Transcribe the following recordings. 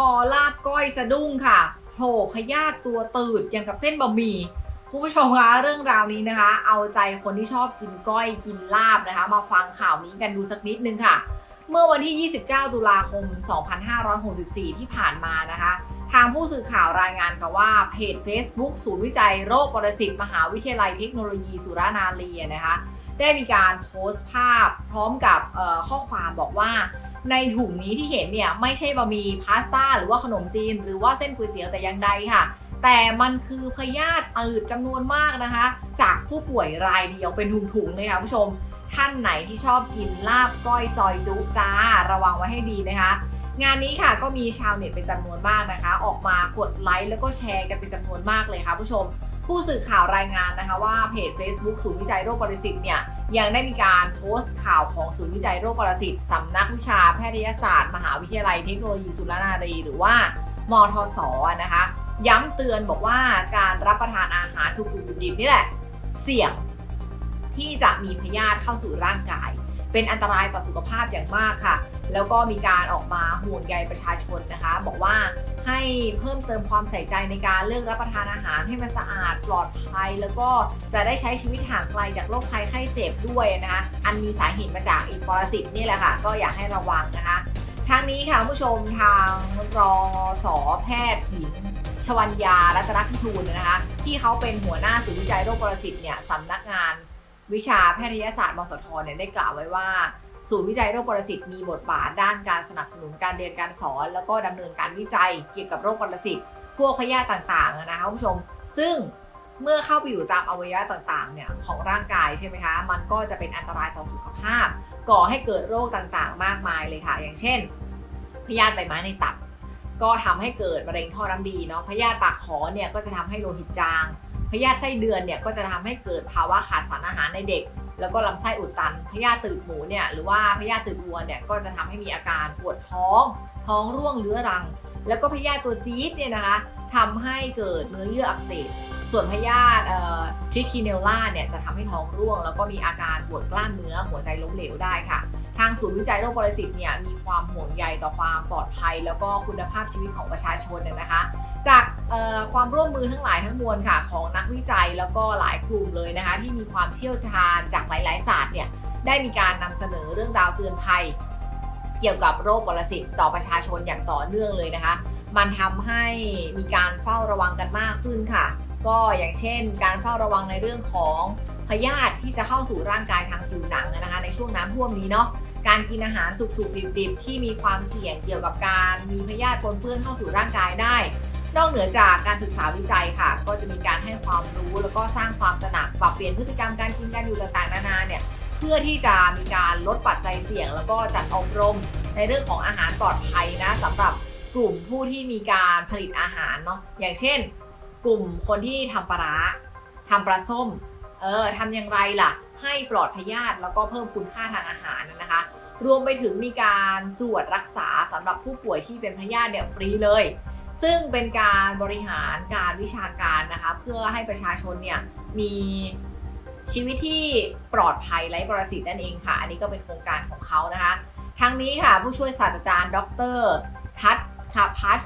พอลาบก้อยสะดุ้งค่ะโผล่พยาธิตัวตืดอย่างกับเส้นบะหมี่คุณผู้ชมคะเรื่องราวนี้นะคะ เอาใจคนที่ชอบกินก้อยกินลาบนะคะ มาฟังข่าวนี้กันดูสักนิดนึงค่ะ เมื่อวันที่ 29 ตุลาคม 2564 ที่ผ่านมานะคะ ทางผู้สื่อข่าวรายงานค่ะว่าเพจ Facebook ศูนย์วิจัยโรคปรสิตมหาวิทยาลัยเทคโนโลยีสุรานารีนะคะ ได้มีการโพสต์ภาพพร้อมกับข้อความบอกว่า ในถุงนี้ที่เห็นเนี่ยไม่ใช่บะหมี่พาสต้าหรือว่าขนมจีน หรือว่าเส้นก๋วยเตี๋ยวแต่อย่างใดค่ะ แต่มันคือพยาธิตืดจำนวนมากนะคะ จากผู้ป่วยรายเดียวเป็นถุงๆเลยค่ะผู้ชม ท่านไหนที่ชอบกินลาบก้อยซอยจุจ้าระวังไว้ให้ดีนะคะงานนี้ค่ะก็มีชาวเน็ตเป็นจำนวนมากนะคะ ออกมากดไลค์แล้วก็แชร์กันเป็นจำนวนมากเลยค่ะผู้ชม ผู้สื่อข่าวรายงานนะคะว่าเพจ Facebook ศูนย์วิจัยโรคปรสิตเนี่ยยังได้มีการโพสต์ข่าวของศูนย์วิจัยโรคปรสิตสำนักวิชาแพทยศาสตร์ มหาวิทยาลัยเทคโนโลยีสุรนารี หรือว่ามทศนะคะ ย้ำเตือนบอกว่าการรับประทานอาหารสุกๆดิบๆนี่แหละ เสี่ยงที่จะมีพยาธิเข้าสู่ร่างกาย เป็นอันตรายต่อสุขภาพอย่างมากค่ะ แล้วก็มีการออกมาห่วงใยประชาชนนะคะ บอกว่าให้เพิ่มเติมความใส่ใจในการเลือกรับประทานอาหารให้มันสะอาดปลอดภัย แล้วก็จะได้ใช้ชีวิตห่างไกลจากโรคภัยไข้เจ็บด้วยนะคะ อันมีสาเหตุมาจากอีกปรสิตนี่แหละค่ะ ก็อยากให้ระวังนะคะทางนี้ค่ะผู้ชมทางรองสอแพทย์หญิงชวัญญารัตนพิทูลนะคะ ที่เขาเป็นหัวหน้าศูนย์วิจัยโรคปรสิตเนี่ยสำนักงาน วิชาแพทยศาสตร์มสทเนี่ยได้กล่าวไว้ว่า ศูนย์วิจัยโรคปรสิตมีบทบาทด้านการสนับสนุนการเรียนการสอน แล้วก็ดำเนินการวิจัยเกี่ยวกับโรคปรสิตพวกพยาธิต่างๆนะคะคุณผู้ชม ซึ่งเมื่อเข้าไปอยู่ตามอวัยวะต่างๆเนี่ยของร่างกายใช่ไหมคะ มันก็จะเป็นอันตรายต่อสุขภาพ ก่อให้เกิดโรคต่างๆ มากมายเลยค่ะ อย่างเช่น พยาธิใบไม้ในตับ ก็ทำให้เกิดมะเร็งท่อน้ำดีเนาะ พยาธิปากขอเนี่ยก็จะทำให้โลหิตจาง พยาธิไส้เดือนเนี่ยก็จะทำให้เกิดภาวะขาดสารอาหารในเด็ก แล้วก็ลำไส้อุดตัน พยาธิตืดหมูเนี่ยหรือว่าพยาธิตืดวัวเนี่ยก็จะทำให้มีอาการปวดท้อง ท้องร่วงเรื้อรัง แล้วก็พยาธิตัวจี๊ดเนี่ยนะคะทำให้เกิดเนื้อเยื่ออักเสบ ส่วนพยาธิทริคิเนลล่าเนี่ยจะทำให้ท้องร่วง แล้วก็มีอาการปวดกล้ามเนื้อหัวใจล้มเหลวได้ค่ะ ทางศูนย์วิจัยโรคปรสิตเนี่ยมีความห่วงใยต่อความปลอดภัย แล้วก็คุณภาพชีวิตของประชาชนเนี่ยนะคะ จากความร่วมมือทั้งหลายทั้งมวลค่ะ ของนักวิจัยแล้วก็หลายกลุ่มเลยนะคะ ที่มีความเชี่ยวชาญจากหลาย ๆ ศาสตร์เนี่ยได้มีการนำเสนอเรื่องราวเตือนภัย เกี่ยวกับโรคปรสิตต่อประชาชนอย่างต่อเนื่องเลยนะคะ มันทำให้มีการเฝ้าระวังกันมากขึ้นค่ะ ก็อย่างเช่น การเฝ้าระวังในเรื่องของพยาธิที่จะเข้าสู่ร่างกายทางผิวหนังนะคะ ในช่วงน้ำท่วมนี้เนาะการกินอาหารสุกๆดิบๆ ที่มีความเสี่ยงเกี่ยวกับการมีพยาธิปนเปื้อนเข้าสู่ร่างกายได้ นอกเหนือจากการศึกษาวิจัยค่ะ ก็จะมีการให้ความรู้แล้วก็สร้างความตระหนักปรับเปลี่ยนพฤติกรรมการกินการอยู่ต่างๆนานาเนี่ยเพื่อที่จะมีการลดปัจจัยเสี่ยง แล้วก็จัดอบรมในเรื่องของอาหารปลอดภัยนะสำหรับกลุ่มผู้ที่มีการผลิตอาหารเนาะอย่างเช่น กลุ่มคนที่ทำปลาร้าทำปลาส้มเออทำอย่างไรล่ะ ให้ปลอดพยาธิแล้วก็เพิ่มคุณค่าทางอาหารนะคะ รวมไปถึงมีการตรวจรักษาสำหรับผู้ป่วยที่เป็นพยาธิเนี่ยฟรีเลย ซึ่งเป็นการบริหารการวิชาการนะคะ เพื่อให้ประชาชนเนี่ยมีชีวิตที่ปลอดภัยไร้ปรสิตนั่นเองค่ะ อันนี้ก็เป็นโครงการของเขานะคะทั้งนี้ค่ะผู้ช่วยศาสตราจารย์ ดร ทัศคาพัช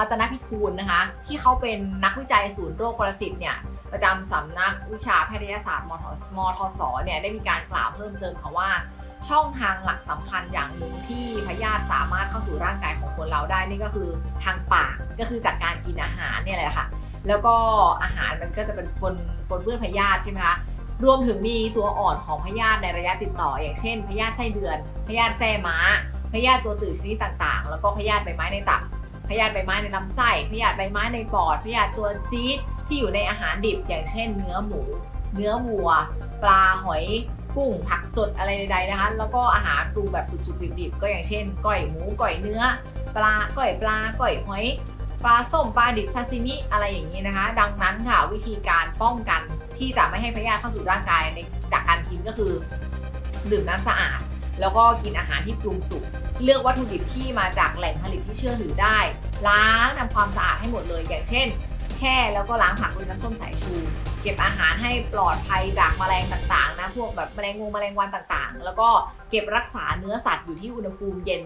รัตนพิทูลนะคะ ที่เขาเป็นนักวิจัยศูนย์โรคปรสิตเนี่ยประจำสำนักวิชาแพทยศาสตร์มทมทศเนี่ยได้มีการกล่าวเพิ่มเติมค่ะว่า ช่องทางหลักสำคัญอย่างหนึ่งที่พยาธิสามารถเข้าสู่ร่างกายของคนเราได้นี่ก็คือทางปากก็คือจากการกินอาหารเนี่ยแหละค่ะ แล้วก็อาหารมันก็จะเป็นปนปนเปื้อนพยาธิใช่ไหมคะรวมถึงมีตัวอ่อนของพยาธิในระยะติดต่อ อย่างเช่นพยาธิไส้เดือนพยาธิแส้ม้าพยาธิตัวตืดชนิดต่างๆ แล้วก็พยาธิใบไม้ในตับพยาธิใบไม้ในลำไส้พยาธิใบไม้ในปอดพยาธิตัวจี๊ดที่อยู่ในอาหารดิบอย่างเช่น เนื้อหมู เนื้อวัว ปลาหอย กุ้งผักสดอะไรใดๆนะคะ แล้วก็อาหารปรุงแบบสุกๆดิบๆก็อย่างเช่นก้อยหมูก้อยเนื้อ ปลาก้อยปลาก้อยหอยปลาส้มปลาดิบซาซิมิอะไรอย่างนี้นะคะ ดังนั้นค่ะวิธีการป้องกันที่จะไม่ให้พยาธิเข้าสู่ร่างกายในจากการกินก็คือ ดื่มน้ำสะอาด แล้วก็กินอาหารที่ปรุงสุกเลือกวัตถุดิบที่มาจากแหล่งผลิตที่เชื่อถือได้ ล้างทำความสะอาดให้หมดเลย อย่างเช่น แช่แล้วก็ล้างผักด้วยน้ำส้มสายชู เก็บอาหารให้ปลอดภัยจากแมลงต่างๆ นะ พวกแบบแมลงงวงแมลงวันต่างๆ แล้วก็เก็บรักษาเนื้อสัตว์อยู่ที่อุณหภูมิเย็น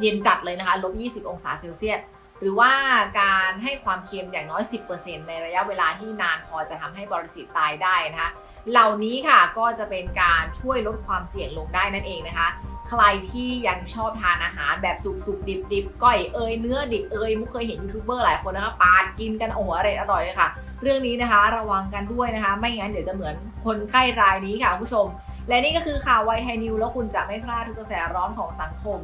เย็นจัดเลยนะคะลบ 20 องศาเซลเซียสหรือว่าการให้ความเค็มอย่างน้อย 10%ในระยะเวลาที่นานพอจะทำให้บริสิตตายได้นะคะ เหล่านี้ค่ะก็จะเป็นการช่วยลดความเสี่ยงลงได้นั่นเองนะคะ ใครที่ยังชอบทานอาหารแบบสุกๆ ดิบๆก้อยเอยเนื้อดิบเอยมุกเคยเห็นยูทูบเบอร์หลายคนนะคะปาดกินกันโอ้โหอร่อยอร่อยเลยค่ะ เรื่องนี้นะคะระวังกันด้วยนะคะ ไม่งั้นเดี๋ยวจะเหมือนคนไข้รายนี้ค่ะคุณผู้ชม และนี่ก็คือข่าวไวไทยนิวแล้วคุณจะไม่พลาดทุกกระแสร้อนของสังคม